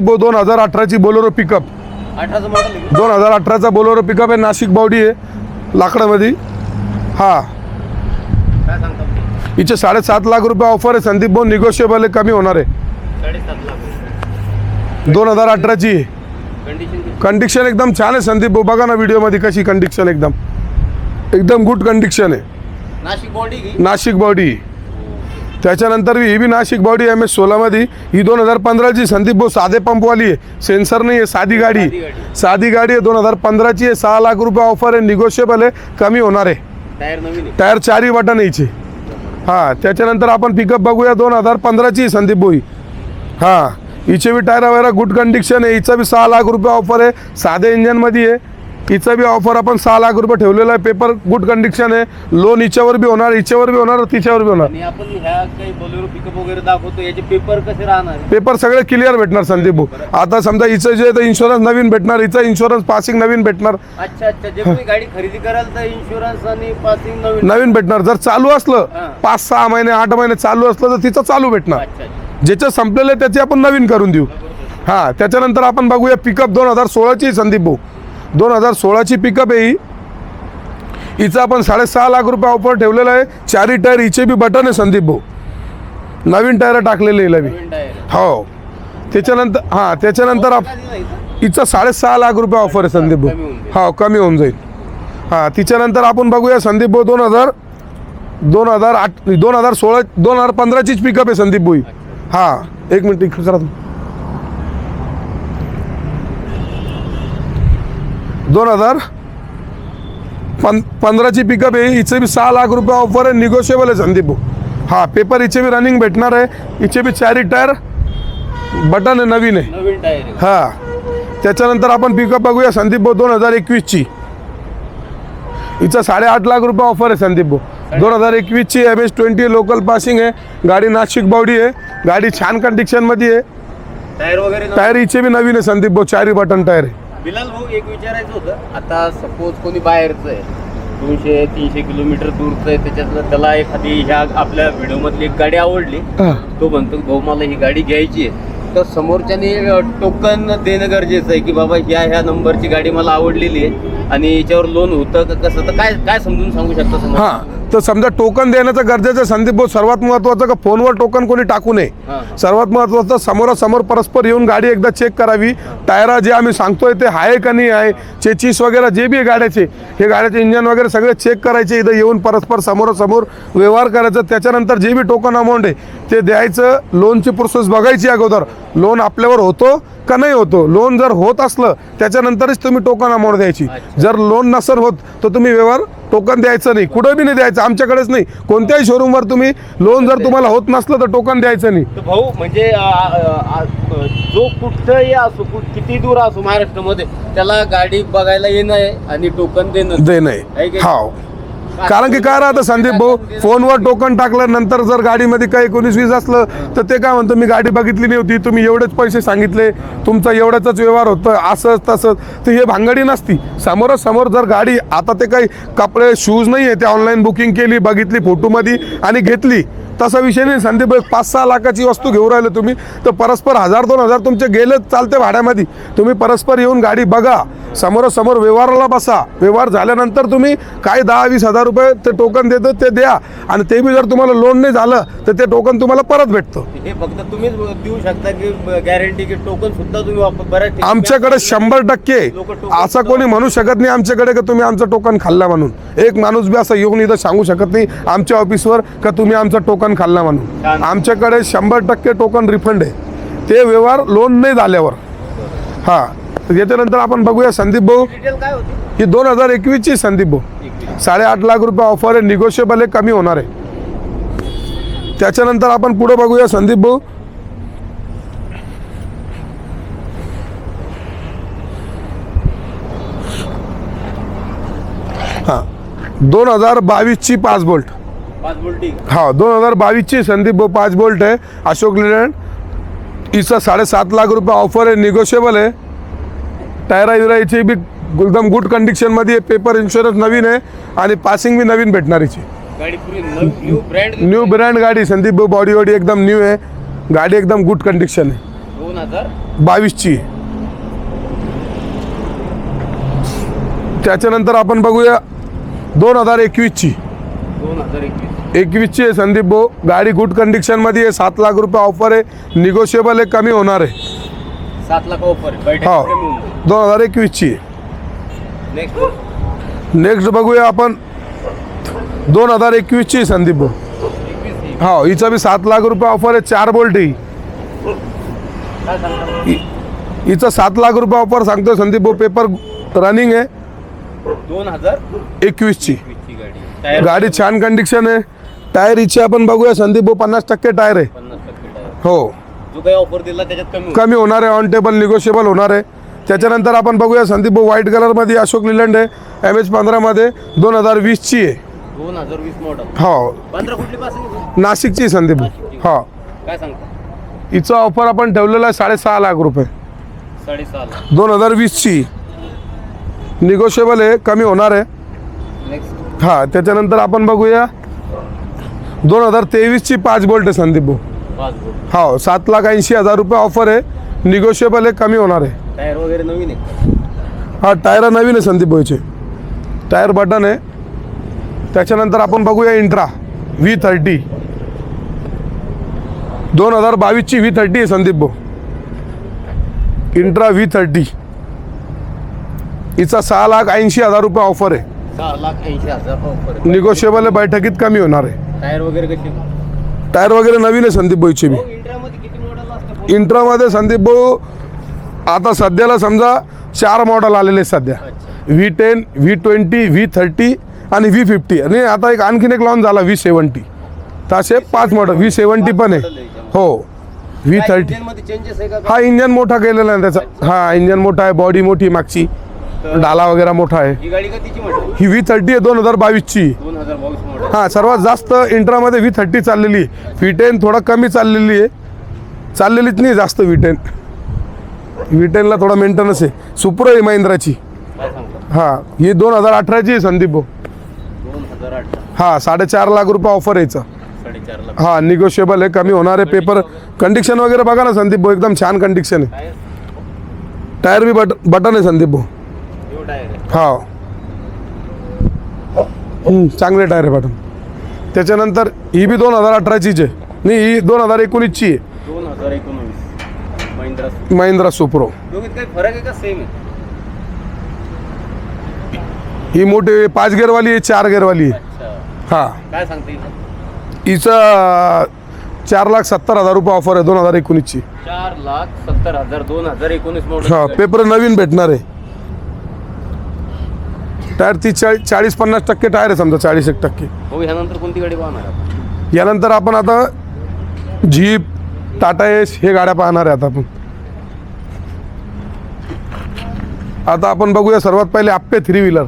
दोन हजार अठराची Bolero pickup. दोन हजार अठराचा बोलोरो पिकअप आहे नाशिक बॉडी आहे लाकडामध्ये. हा. हिचे साडेसात लाख रुपये ऑफर आहे संदीप भाऊ निगोशिएबल आहे कमी होणार आहे. दोन हजार अठराची. कंडिक्शन एकदम छान आहे संदीप भाऊ बघा ना व्हिडिओमध्ये कशी कंडिक्शन एकदम. एकदम गुड कंडिक्शन आहे. नाशिक बॉडी नाशिक बॉडी त्याच्यानंतर ही बी नाशिक बॉडी एम एस सोळामध्ये ही दोन हजार पंधराची संदीप भाऊ साधे पंपवाली आहे. सेन्सर नाही आहे साधी गाडी. साधी आहे. गाडी. साधी गाडी आहे दोन हजार पंधराची आहे. सहा लाख रुपये ऑफर आहे निगोशिएबल आहे कमी होणार आहे. टायर चारही बटन यायचे. हां त्याच्यानंतर आपण पिकअप बघूया दोन हजार पंधराची आहे संदीप भाई हां. हिचे बी टायर वगैरे गुड कंडिशन आहे हिचा बी सहा लाख रुपये ऑफर आहे. साधे इंजनमध्ये आहे. हिचा बी ऑफर आपण सहा लाख रुपये ठेवलेला आहे. पेपर गुड कंडिशन आहे. लोन हिच्यावर बी होणार हिच्यावर बी होणार तिच्यावर बी होणार. आणि आपण ह्या काही बोलेरो पिकअप वगैरे दाखवतो याचे पेपर कसे राहणार? पेपर सगळे क्लिअर भेटणार संदीप. भाऊ आता समजा हिचं जे आहे इन्शुरन्स नवीन भेटणार हिचं इन्शुरन्स पासिंग नवीन भेटणार. अच्छा अच्छा. जे तुम्ही गाडी खरेदी कराल तर इन्शुरन्स आणि पासिंग नवीन. नवीन भेटणार. जर चालू असलं. पाच सहा महिने आठ महिने चालू असलं तर तिचं चालू भेटणार. अच्छा अच्छा. ज्याचं संपलेलं आहे त्याची आपण नवीन करून देऊ. हां त्याच्यानंतर आपण बघूया पिकअप दोन हजार सोळाची संदीप. भाऊ दोन हजार सोळाची पिकअप आहे ही. हिचं आपण साडेसहा लाख रुपये ऑफर ठेवलेलं आहे. चारी टायर हिचे बी बटन आहे संदीप भाऊ. नवीन टायर टाकलेले हिला बी. हो. त्याच्यानंतर हां त्याच्यानंतर आप हिचं साडेसहा लाख रुपये ऑफर आहे संदीप भाऊ. हो कमी होऊन जाईल. हां तिच्यानंतर आपण बघूया संदीप भाऊ दोन हजार दोन हजार आठ दोन हजार सोळा दोन हजार पंधराचीच पिकअप आहे संदीप भाई हां. एक मिनिट इकडे करा दोन हजार पं पंधराची पिकअप आहे. हिचे बी सहा लाख रुपये ऑफर आहे. निगोशिएबल आहे संदीप भाऊ. हां पेपर हिचे बी रनिंग भेटणार आहे. हिचे बी चारी टायर बटन आहे. नवीन आहे. हा. त्याच्यानंतर आपण पिकअप बघूया. संदीप भाऊ दोन हजार एकवीसची. हिचं साडेआठ लाख रुपये ऑफर आहे संदीप भाऊ. दोन हजार एकवीसची M S twenty local passing आहे. गाडी नाशिक बावडी आहे. गाडी छान कंडिशनमध्ये आहे. टायर वगैरे. टायर हिचे बी नवीन आहे संदीप भाऊ. चारी बटन टायर आहे. बिलाल भाऊ एक विचारायचं होतं. आता सपोज कोणी बाहेरचं आहे दोनशे तीनशे किलोमीटर दूरचं आहे त्याच्यातलं त्याला एखादी ह्या आपल्या व्हिडिओमधली एक गाडी आवडली. तो म्हणतो भाऊ मला ही गाडी घ्यायची आहे. तर समोरच्याने टोकन देणं गरजेचं आहे की बाबा ह्या ह्या नंबरची गाडी मला आवडलेली आहे आणि याच्यावर लोन होतं का कसं? तर काय काय समजून सांगू शकता समोर? हा. तर समजा टोकन देण्याचं गरजेचं संदीप भाऊ सर्वात महत्त्वाचं का फोनवर टोकन कोणी टाकू नये. सर्वात महत्त्वाचं समोरासमोर परस्पर येऊन गाडी एकदा चेक करावी. टायरा जे आम्ही सांगतोय ते आहे का नाही आहे? चेचीस वगैरे जे बी आहे गाड्याचे हे गाड्याचे इंजन वगैरे सगळे चेक करायचे इथं येऊन परस्पर समोरासमोर व्यवहार करायचं. त्याच्यानंतर जे बी टोकन अमाऊंट आहे ते द्यायचं. लोनची प्रोसेस बघायची अगोदर. लोन आपल्यावर होतो का नाही होतो? लोन जर होत असलं त्याच्यानंतरच तुम्ही टोकन अमाऊंट द्यायची. जर लोन नसेल होत तर तुम्ही व्यवहार टोकन द्यायचं नाही. कुठं बी नाही द्यायचं आमच्याकडेच नाही. कोणत्याही शोरूमवर तुम्ही लोन जर तुम्हाला होत नसलं तर टोकन द्यायचं नाही. तर भाऊ म्हणजे आ, आ, आ, जो कुठंही असो कुठ- किती दूर असो महाराष्ट्रामध्ये त्याला गाडी बघायला येणं आहे आणि टोकन देणं दे आहे. की? हाव. कारण की काय राहतं संदीप भाऊ? फोनवर टोकन टाकल्यानंतर जर गाडीमध्ये काही एकोणीस वीस असलं तर ते काय म्हणतो मी गाडी बघितली नाही होती तुम्ही एवढेच पैसे सांगितले तुमचा एवढ्याचाच व्यवहार होतं असंच तसंच. तर हे भांगडी नसती. समोरासमोर जर गाडी आता ते काही कपडे शूज नाही आहे ते ऑनलाईन बुकिंग केली बघितली फोटोमध्ये आणि घेतली तसा विषय नाही. संदीप पाच सहा लाखाची वस्तू घेऊन राहिले तुम्ही. तर परस्पर हजार दोन हजार तुमचे गेले चालते भाड्यामध्ये. तुम्ही परस्पर येऊन गाडी बघा. समोरासमोर व्यवहाराला बसा. व्यवहार झाल्यानंतर तुम्ही काय दहा वीस हजार रुपये ते टोकन देतं ते द्या. आणि ते बी जर तुम्हाला लोन नाही झालं तर ते टोकन तुम्हाला परत भेटतं. हे फक्त तुम्हीच देऊ शकता की गॅरंटी की टोकन सुद्धा तुम्ही आमच्याकडे शंभर टक्के. असं कोणी म्हणू शकत नाही आमच्याकडे का तुम्ही आमचं टोकन खाल्ला म्हणून. एक माणूस बी असं येऊन इथं सांगू शकत नाही आमच्या ऑफिसवर का तुम्ही आमचं टोकन खाल्ला म्हणून. आमच्याकडे शंभर टक्के टोकन रिफंड आहे. ते व्यवहार लोन नाही झाल्यावर. हां तर याच्यानंतर आपण बघूया संदीप भाऊ. ही दोन हजार एकवीसची संदीप भाऊ. साडेआठ लाख रुपये ऑफर आहे निगोशिएबल आहे कमी होणार आहे. त्याच्यानंतर आपण पुढे बघूया संदीप भाऊ. हां दोन हजार बावीसची पाच बोल्टी हा दोन हजार बावीसची संदीप भाऊ पाच बोल्ट आहे. अशोक लेलँड हिचा साडेसात लाख रुपये ऑफर आहे निगोशिएबल आहे. टायरा विराईची बी एकदम गुड कंडिशनमध्ये आहे. पेपर इन्शुरन्स नवीन आहे आणि पासिंग बी नवीन भेटणार हिची गाडी पुरी न्यू ब्रँड गाडी संदीप भाऊ बॉडी वॉडी एकदम न्यू आहे. गाडी एकदम गुड कंडिशन आहे. दोन दोन हजार? बावीसची. त्याच्यानंतर आपण बघूया दोन हजार एकवीसची. दोन हजार एकवीस. एकवीसची आहे संदीप भाऊ. गाडी गुड कंडिशनमध्ये आहे. सात लाख रुपये ऑफर आहे. निगोशिएबल आहे कमी होणार आहे. सात लाख ऑफर हो. दोन हजार एकवीसची नेक्स्ट नेक्स्ट बघूया आपण. दोन हजार एकवीसची आहे संदीप भाऊ. ही. हिचा बी सात लाख रुपये ऑफर आहे. चार बोल्ट आहे ही. काय सांगता? हिचा सात लाख रुपये ऑफर सांगतो संदीप भाऊ. पेपर रनिंग आहे. दोन हजार एकवीसची. गाडी छान कंडिशन आहे. टायर हिची आपण बघूया. संदीप भाऊ पन्नास टक्के टायर आहे. हो. जो काही ऑफर दिला त्याच्यात कमी. कमी होणार आहे. ऑन टेबल निगोशिएबल होणार आहे. त्याच्यानंतर आपण बघूया. संदीप भाऊ व्हाईट कलरमध्ये अशोक लिलंड आहे. एम एच पंधरामध्ये दोन हजार वीसची आहे. दोन हजार वीस मॉडल हो. पंधरा कुठली नाशिकची आहे संदीप भाऊ. हो. काय सांगता? हिचा ऑफर आपण ठेवलेला आहे साडेसहा लाख रुपये. साडेसहा लाख. दोन हजार वीसची निगोशिएबल आहे. कमी होणार आहे. हां त्याच्यानंतर आपण बघूया. दोन हजार तेवीसची पाच बोल्ट आहे संदीप भाऊ हो सात लाख ऐंशी हजार रुपये ऑफर आहे. निगोशिएबल आहे कमी होणार आहे. टायर वगैरे नवीन आहे. हा टायर नवीन आहे संदीप भाईचे टायर बटन आहे. त्याच्यानंतर आपण बघूया इंट्रा व्ही थर्टी दोन हजार बावीसची व्ही थर्टी आहे संदीप भाऊ इंट्रा व्ही थर्टी हिचा सहा लाख ऐंशी हजार रुपये ऑफर आहे. सहा लाख ऐंशी हजार ऑफर आहे. निगोशिएबल आहे बैठकीत कमी होणार आहे. टायर वगैरे कशी टायर वगैरे नवीन आहे संदीप बी. हो इंट्रामध्ये किती मॉडेल असतं इंट्रामध्ये संदीप भाऊ आता सध्याला समजा चार मॉडेल आलेले आहेत सध्या. V ten V twenty V thirty आणि व्ही फिफ्टी आणि आता एक आणखीन एक लॉन्च झाला व्ही सेवन्टी तर असे पाच मॉडेल व्ही सेवन्टी पण आहे. हो व्ही थर्टी इंजिनमध्ये चेंजेस आहे का? हा इंजन मोठा केलेला आहे त्याचा. हा इंजन मोठा आहे बॉडी मोठी मागची. डाला वगैरे मोठा आहे. ही गाडी म्हटलं ही व्ही थर्टी आहे दोन हजार बावीसची. दोन हजार बावीस मॉडेल हा सर्वात जास्त इंट्रामध्ये व्ही थर्टी चाललेली आहे. व्ही टेन थोडा कमी चाललेली आहे. चाललेलीच नाही जास्त व्ही टेन व्ही टेनला थोडा मेंटेनन्स आहे. सुप्रो आहे महिंद्राची. काय सांगता? हा ही दोन हजार अठराची आहे संदीप भाऊ दोन हजार अठरा. हा साडेचार लाख रुपये ऑफर यायचं साडेचार लाख. हा निगोशिएबल आहे कमी होणार आहे पेपर कंडिशन वगैरे बघा ना संदीप भाऊ एकदम छान कंडिशन आहे. टायर टायर बी बट बटन आहे संदीप भाऊ हा चांगले टायर आहे बटन त्याच्यानंतर ही बी दोन हजार अठराचीच आहे. नाही ही दोन हजार एकोणीसची आहे. दोन हजार एकोणवीस. महिंद्रा महिंद्रा सुप्रो. दोघीत काही फरक आहे का सेम आहे? ही मोठी पाच गेअरवाली आहे चार गेअरवाली आहे. अच्छा. हा. काय सांगता येईल? हिचं चार लाख सत्तर हजार रुपये ऑफर आहे दोन हजार एकोणीसची. चार लाख सत्तर हजार दोन हजार एकोणीस हा मॉडेल पेपर नवीन भेटणार आहे. टायर ती चाळीस चाळीस पन्नास टक्के टायर आहे समजा चाळीस एक टक्के. हो ह्यानंतर कोणती गाडी पाहणार आपण? यानंतर आपण आता जीप टाटा एस हे गाड्या पाहणार आहे आता आपण. आता आपण बघूया सर्वात पहिले आप्पे थ्री व्हीलर.